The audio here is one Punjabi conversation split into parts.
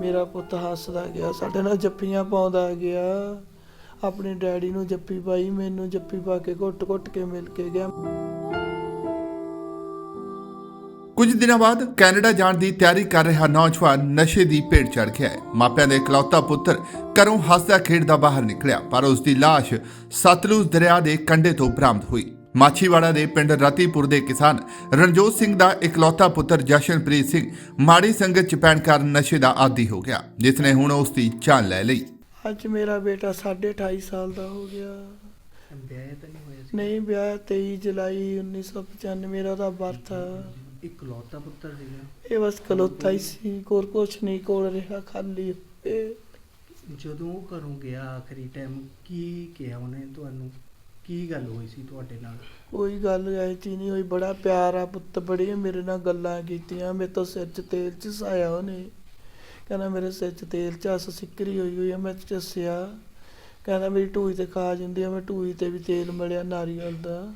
ਮੇਰਾ ਪੁੱਤ ਹੱਸਦਾ ਗਿਆ, ਸਾਡੇ ਨਾਲ ਜੱਫੀਆਂ ਪਾਉਂਦਾ ਗਿਆ। ਆਪਣੇ ਡੈਡੀ ਨੂੰ ਜੱਫੀ ਪਾਈ, ਮੈਨੂੰ ਜੱਫੀ ਪਾ ਕੇ ਘੁੱਟ-ਘੁੱਟ ਕੇ ਮਿਲ ਕੇ ਗਿਆ। ਕੁਝ ਦਿਨਾਂ ਬਾਅਦ ਕੈਨੇਡਾ ਜਾਣ ਦੀ ਤਿਆਰੀ ਕਰ ਰਿਹਾ ਨੌਜਵਾਨ ਨਸ਼ੇ ਦੀ ਭੇਟ ਚੜ ਗਿਆ ਹੈ। ਮਾਪਿਆਂ ਦੇ ਇਕਲੌਤਾ ਪੁੱਤਰ ਘਰੋਂ ਹੱਸਦਾ ਖੇਡਦਾ ਬਾਹਰ ਨਿਕਲਿਆ, ਪਰ ਉਸ ਦੀ ਲਾਸ਼ ਸਤਲੁਜ ਦਰਿਆ ਦੇ ਕੰਢੇ ਤੋਂ ਬਰਾਮਦ ਹੋਈ। ਮਾਛੀਵਾੜਾ ਦੇ ਪਿੰਡ ਰਤੀਪੁਰ ਦੇ ਕਿਸਾਨ ਰਣਜੋਤ ਸਿੰਘ ਦਾ ਇਕਲੌਤਾ ਪੁੱਤਰ ਜਸ਼ਨਪ੍ਰੀਤ ਸਿੰਘ ਮਾੜੀ ਸੰਗਤ ਚ ਪੈਣ ਕਾਰਨ ਨਸ਼ੇ ਦਾ ਆਦੀ ਹੋ ਗਿਆ ਜਿਸ ਨੇ ਹੁਣ ਉਸ ਦੀ ਜਾਨ ਲੈ ਲਈ। ਅੱਜ ਮੇਰਾ ਬੇਟਾ 28.5 ਸਾਲ ਦਾ ਹੋ ਗਿਆ। ਵਿਆਹ ਤਾਂ ਨਹੀਂ ਹੋਇਆ ਸੀ ਨਹੀਂ ਵਿਆਹ 23 ਜੁਲਾਈ 1995 ਮੇਰਾ ਦਾ ਬਰਥ ਆ। ਇਕਲੌਤਾ ਪੁੱਤਰ ਸੀਗਾ? ਇਹ ਬਸ ਕਲੋਤਾ ਹੀ ਸੀ ਕੋਰ ਕੁਛ ਨਹੀਂ ਕੋਲ ਰਿਹਾ ਖਾਲੀ ਇਹ ਜਦੋਂ ਉਹ ਘਰੋਂ ਗਿਆ ਆਖਰੀ ਟਾਈਮ ਕੀ ਕਿਹਾ ਉਹਨੇ ਤੁਹਾਨੂੰ? ਕੀ ਗੱਲ ਹੋਈ ਸੀ ਤੁਹਾਡੇ ਨਾਲ? ਕੋਈ ਗੱਲ ਐਤੀ ਨਹੀਂ ਹੋਈ, ਬੜਾ ਪਿਆਰ ਆ ਪੁੱਤ, ਬੜੀ ਮੇਰੇ ਨਾਲ ਗੱਲਾਂ ਕੀਤੀਆਂ, ਮੇਰੇ ਤੋਂ ਸਿਰ 'ਚ ਤੇਲ ਚਸਾਇਆ ਉਹਨੇ। ਕਹਿੰਦਾ ਮੇਰੇ ਸਿਰ 'ਚ ਤੇਲ ਚਸ ਸਿੱਕਰੀ ਹੋਈ ਹੋਈ ਆ, ਮੈਂ ਚੱਸਿਆ। ਕਹਿੰਦਾ ਮੇਰੀ ਟੂਈ ਤੇ ਖਾ ਜਾਂਦੀ ਆ, ਮੈਂ ਢੂਈ ਤੇ ਵੀ ਤੇਲ ਮਲਿਆ ਨਾਰੀਅਲ ਦਾ।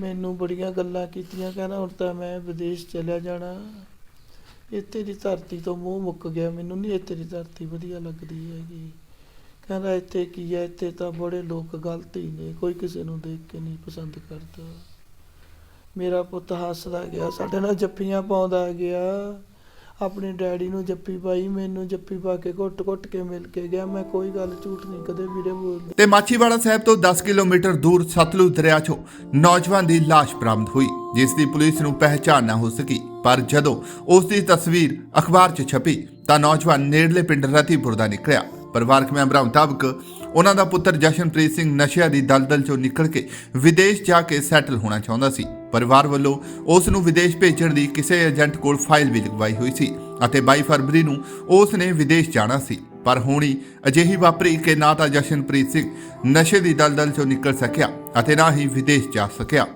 ਮੈਨੂੰ ਬੜੀਆਂ ਗੱਲਾਂ ਕੀਤੀਆਂ, ਕਹਿੰਦਾ ਹੁਣ ਤਾਂ ਮੈਂ ਵਿਦੇਸ਼ ਚਲਿਆ ਜਾਣਾ। ਇੱਥੇ ਦੀ ਧਰਤੀ ਤੋਂ ਮੂੰਹ ਮੁੱਕ ਗਿਆ, ਮੈਨੂੰ ਨਹੀਂ ਇੱਥੇ ਦੀ ਧਰਤੀ ਵਧੀਆ ਲੱਗਦੀ ਹੈਗੀ। ਕਹਿੰਦਾ ਇੱਥੇ ਕੀ ਹੈ? ਇੱਥੇ ਤਾਂ ਬੜੇ ਲੋਕ ਗਲਤ ਹੀ ਨੇ। ਕੋਈ ਕਿਸੇ ਨੂੰ ਦੇਖ ਕੇ ਨਹੀਂ ਪਸੰਦ ਕਰਦਾ। ਮੇਰਾ ਪੁੱਤ ਹੱਸਦਾ ਗਿਆ। ਸਾਡੇ ਨਾਲ ਜੱਫੀਆਂ ਪਾਉਂਦਾ ਗਿਆ। ਆਪਣੇ ਡੈਡੀ ਨੂੰ ਜੱਫੀ ਪਾਈ, ਮੈਨੂੰ ਜੱਫੀ ਪਾ ਕੇ ਘੁੱਟ-ਘੁੱਟ ਕੇ ਮਿਲ ਕੇ ਗਿਆ। ਮੈਂ ਕੋਈ ਗੱਲ ਝੂਠ ਨਹੀਂ, ਕਦੇ ਵੀਰੇ ਬੋਲਦੀ। ਤੇ ਮਾਛੀਵਾੜਾ ਸਾਹਿਬ ਤੋਂ 10 ਕਿਲੋਮੀਟਰ ਦੂਰ ਸਤਲੁਜ ਦਰਿਆ 'ਚੋਂ ਨੌਜਵਾਨ ਦੀ ਲਾਸ਼ ਬਰਾਮਦ ਹੋਈ, ਜਿਸ ਦੀ ਪੁਲਿਸ ਨੂੰ ਪਹਿਚਾਣ ਨਾ ਹੋ ਸਕੀ। ਪਰ ਜਦੋਂ ਉਸ ਦੀ ਤਸਵੀਰ ਅਖਬਾਰ 'ਚ ਛਪੀ, ਤਾਂ ਨੌਜਵਾਨ ਨੇੜਲੇ ਪਿੰਡ ਰਤੀਪੁਰ ਦਾ ਨਿਕਲਿਆ। ਪਰਿਵਾਰਕ ਮੈਂਬਰਾਂ ਮੁਤਾਬਕ ਉਹਨਾਂ ਦਾ ਪੁੱਤਰ ਜਸ਼ਨਪ੍ਰੀਤ ਸਿੰਘ ਨਸ਼ਿਆਂ ਦੀ ਦਲਦਲ 'ਚੋਂ ਨਿਕਲ ਕੇ ਵਿਦੇਸ਼ ਜਾ ਕੇ ਸੈਟਲ ਹੋਣਾ ਚਾਹੁੰਦਾ ਸੀ। ਪਰਿਵਾਰ ਵੱਲੋਂ ਉਸ ਨੂੰ ਵਿਦੇਸ਼ ਭੇਜਣ ਦੀ ਕਿਸੇ ਏਜੰਟ ਕੋਲ ਫਾਈਲ ਵੀ ਲਗਵਾਈ ਹੋਈ ਸੀ ਅਤੇ 22 ਫਰਵਰੀ ਨੂੰ ਉਸ ਨੇ ਵਿਦੇਸ਼ ਜਾਣਾ ਸੀ। ਪਰ ਹੋਣੀ ਅਜਿਹੀ ਵਾਪਰੀ ਕਿ ਨਾ ਤਾਂ ਜਸ਼ਨਪ੍ਰੀਤ ਸਿੰਘ ਨਸ਼ੇ ਦੀ ਦਲਦਲ 'ਚੋਂ ਨਿਕਲ ਸਕਿਆ ਅਤੇ ਨਾ ਹੀ ਵਿਦੇਸ਼ ਜਾ ਸਕਿਆ।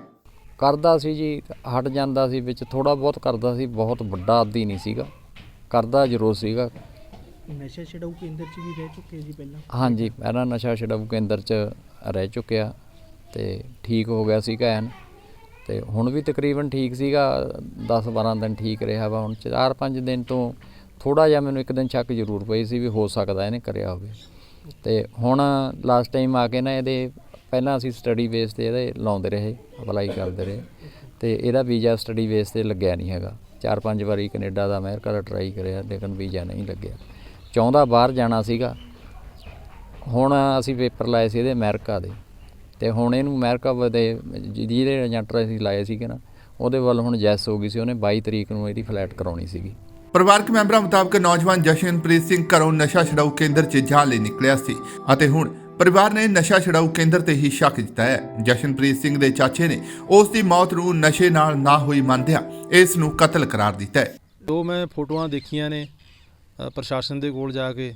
ਕਰਦਾ ਸੀ ਜੀ, ਹਟ ਜਾਂਦਾ ਸੀ, ਵਿੱਚ ਥੋੜਾ ਬਹੁਤ ਕਰਦਾ ਸੀ, ਬਹੁਤ ਵੱਡਾ ਆਦੀ ਨਹੀਂ ਸੀਗਾ। ਕਰਦਾ ਜ਼ਰੂਰ ਸੀਗਾ। ਨਸ਼ਾ ਛਡਾਊ ਕੇਂਦਰ 'ਚ ਵੀ ਰਹਿ ਚੁੱਕੇ ਜੀ ਪਹਿਲਾਂ? ਹਾਂਜੀ, ਪਹਿਲਾਂ ਨਸ਼ਾ ਛਡਾਊ ਕੇਂਦਰ 'ਚ ਰਹਿ ਚੁੱਕਿਆ ਤੇ ਠੀਕ ਹੋ ਗਿਆ ਸੀਗਾ ਐਨ ਤੇ ਹੁਣ ਵੀ ਤਕਰੀਬਨ ਠੀਕ ਸੀਗਾ 10-12 ਦਿਨ ਠੀਕ ਰਿਹਾ ਵਾ, ਹੁਣ 4-5 ਦਿਨ ਤੋਂ ਥੋੜਾ ਜਿਹਾ ਮੈਨੂੰ ਇੱਕ ਦਿਨ ਸ਼ੱਕ ਜ਼ਰੂਰ ਪਈ ਸੀ ਵੀ ਹੋ ਸਕਦਾ ਇਹਨੇ ਕਰਿਆ ਹੋਵੇ। ਤੇ ਹੁਣ ਲਾਸਟ ਟਾਈਮ ਆ ਕੇ ਨਾ ਇਹਦੇ ਪਹਿਲਾਂ ਅਸੀਂ ਸਟੱਡੀ ਬੇਸ ਤੇ ਇਹਦੇ ਲਾਉਂਦੇ ਰਹੇ ਅਪਲਾਈ ਕਰਦੇ ਰਹੇ। ਤੇ ਇਹਦਾ ਵੀਜ਼ਾ ਸਟੱਡੀ ਬੇਸ ਤੇ ਲੱਗਿਆ ਨਹੀਂ ਹੈਗਾ। ਚਾਰ ਪੰਜ ਵਾਰੀ ਕੈਨੇਡਾ ਦਾ ਅਮਰੀਕਾ ਦਾ ਟਰਾਈ ਕਰਿਆ, ਲੇਕਿਨ ਵੀਜ਼ਾ ਨਹੀਂ ਲੱਗਿਆ। ਚਾਹੁੰਦਾ ਬਾਹਰ ਜਾਣਾ ਸੀਗਾ। ਹੁਣ ਅਸੀਂ ਪੇਪਰ ਲਾਏ ਸੀ ਇਹਦੇ ਅਮਰੀਕਾ ਦੇ। ਤੇ ਹੁਣ ਇਹਨੂੰ ਅਮਰੀਕਾ ਦੇ ਜਿਹਦੇ ਏਜੰਟ ਅਸੀਂ ਲਾਏ ਸੀਗੇ ਨਾ ਉਹਦੇ ਵੱਲ ਹੁਣ ਜੈਸ ਹੋ ਗਈ ਸੀ। ਉਹਨੇ 22 ਤਰੀਕ ਨੂੰ ਇਹਦੀ ਫਲਾਈਟ ਕਰਾਉਣੀ ਸੀਗੀ। ਪਰਿਵਾਰਕ ਮੈਂਬਰਾਂ ਮੁਤਾਬਕ ਨੌਜਵਾਨ ਜਸ਼ਨਪ੍ਰੀਤ ਸਿੰਘ ਘਰੋਂ ਨਸ਼ਾ ਛਡਾਊ ਕੇਂਦਰ 'ਚ ਜਾਣ ਲਈ ਨਿਕਲਿਆ ਸੀ ਅਤੇ ਹੁਣ ਪਰਿਵਾਰ ਨੇ ਨਸ਼ਾ ਛਡਾਊ ਕੇਂਦਰ ਤੇ ਹੀ ਸ਼ੱਕ ਦਿੱਤਾ ਹੈ। ਜਸ਼ਨਪ੍ਰੀਤ ਸਿੰਘ ਦੇ ਚਾਚੇ ਨੇ ਉਸ ਦੀ ਮੌਤ ਨੂੰ ਨਸ਼ੇ ਨਾਲ ਨਾ ਹੋਈ ਮੰਨਦਿਆਂ ਇਸ ਨੂੰ ਕਤਲ ਕਰਾਰ ਦਿੱਤਾ ਹੈ। ਜੋ ਮੈਂ ਫੋਟੋਆਂ ਦੇਖੀਆਂ ਨੇ ਪ੍ਰਸ਼ਾਸਨ ਦੇ ਕੋਲ ਜਾ ਕੇ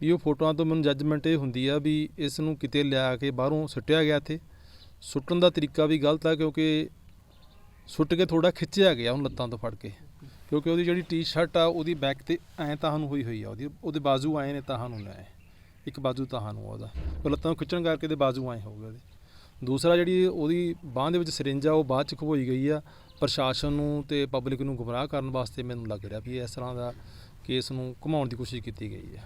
ਵੀ ਉਹ ਫੋਟੋਆਂ ਤੋਂ ਮੈਨੂੰ ਜੱਜਮੈਂਟ ਇਹ ਹੁੰਦੀ ਆ ਵੀ ਇਸ ਨੂੰ ਕਿਤੇ ਲਿਆ ਕੇ ਬਾਹਰੋਂ ਸੁੱਟਿਆ ਗਿਆ ਇੱਥੇ। ਸੁੱਟਣ ਦਾ ਤਰੀਕਾ ਵੀ ਗਲਤ ਆ ਕਿਉਂਕਿ ਸੁੱਟ ਕੇ ਥੋੜਾ ਖਿੱਚਿਆ ਗਿਆ ਉਹਨੂੰ ਲੱਤਾਂ ਤੋਂ ਫੜ ਕੇ। ਕਿਉਂਕਿ ਉਹਦੀ ਜਿਹੜੀ ਟੀ-ਸ਼ਰਟ ਆ ਉਹਦੀ ਬੈਕ ਤੇ ਐਂ ਤਾਂ ਨੂੰ ਹੋਈ ਹੋਈ ਆ, ਉਹਦੀ ਉਹਦੇ ਬਾਜ਼ੂ ਆਏ ਨੇ ਤਾਂ ਨੂੰ ਲੈ ਇੱਕ ਬਾਜ਼ੂ ਤਾਂ ਨੂੰ ਉਹਦਾ। ਉਹ ਲੱਤਾਂ ਨੂੰ ਖਿੱਚਣ ਕਰਕੇ ਦੇ ਬਾਜ਼ੂ ਆਏ ਹੋ ਗਏ ਉਹਦੇ। ਦੂਸਰਾ ਜਿਹੜੀ ਉਹਦੀ ਬਾਹ ਦੇ ਵਿੱਚ ਸਿਰਿੰਜ ਆ, ਉਹ ਬਾਅਦ ਚ ਖੋਈ ਗਈ ਆ। ਪ੍ਰਸ਼ਾਸਨ ਨੂੰ ਤੇ ਪਬਲਿਕ ਨੂੰ ਗੁੰਮਰਾਹ ਕਰਨ ਵਾਸਤੇ ਮੈਨੂੰ ਲੱਗ ਰਿਹਾ ਵੀ ਇਸ ਤਰ੍ਹਾਂ ਦਾ ਕੇਸ ਨੂੰ ਘੁਮਾਉਣ ਦੀ ਕੋਸ਼ਿਸ਼ ਕੀਤੀ ਗਈ ਹੈ।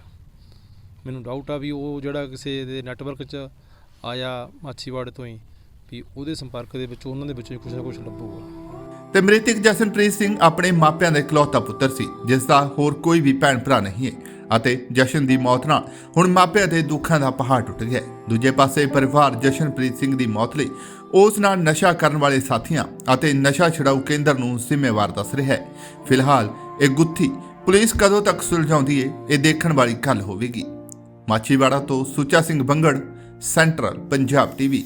ਮੈਨੂੰ ਡਾਊਟ ਆ ਵੀ ਉਹ ਜਿਹੜਾ ਕਿਸੇ ਦੇ ਨੈਟਵਰਕ 'ਚ ਆਇਆ ਮਾਛੀਵਾੜੇ ਤੋਂ ਹੀ, ਵੀ ਉਹਦੇ ਸੰਪਰਕ ਦੇ ਵਿੱਚ, ਉਹਨਾਂ ਦੇ ਵਿੱਚੋਂ ਹੀ ਨਾ ਕੁਛ ਲੱਭੂਗਾ। ਤੇ ਮ੍ਰਿਤਕ ਜਸ਼ਨਪ੍ਰੀਤ ਸਿੰਘ ਆਪਣੇ ਮਾਪਿਆਂ ਦਾ ਇਕਲੌਤਾ ਪੁੱਤਰ ਸੀ, ਜਿਸ ਦਾ ਹੋਰ ਕੋਈ ਵੀ ਭੈਣ ਭਰਾ ਨਹੀਂ ਹੈ, ਅਤੇ ਜਸ਼ਨ ਦੀ ਮੌਤ ਨਾਲ ਹੁਣ ਮਾਪਿਆਂ ਦੇ ਦੁੱਖਾਂ ਦਾ ਪਹਾੜ ਟੁੱਟ ਗਿਆ ਦੂਜੇ ਪਾਸੇ ਪਰਿਵਾਰ ਜਸ਼ਨਪ੍ਰੀਤ ਸਿੰਘ ਦੀ ਮੌਤ ਲਈ ਉਸ ਨਾਲ ਨਸ਼ਾ ਕਰਨ ਵਾਲੇ ਸਾਥੀਆਂ ਅਤੇ ਨਸ਼ਾ ਛਡਾਊ ਕੇਂਦਰ ਨੂੰ ਜ਼ਿੰਮੇਵਾਰ ਦੱਸ ਰਿਹਾ ਹੈ। ਫਿਲਹਾਲ ਇਹ ਗੁੱਥੀ ਪੁਲਿਸ ਕਦੋਂ ਤੱਕ ਸੁਲਝਾਉਂਦੀ ਹੈ ਇਹ ਦੇਖਣ ਵਾਲੀ ਗੱਲ ਹੋਵੇਗੀ। ਮਾਛੀਵਾੜਾ ਤੋਂ ਸੁੱਚਾ ਸਿੰਘ ਬੰਗੜ, ਸੈਂਟਰਲ ਪੰਜਾਬ ਟੀਵੀ।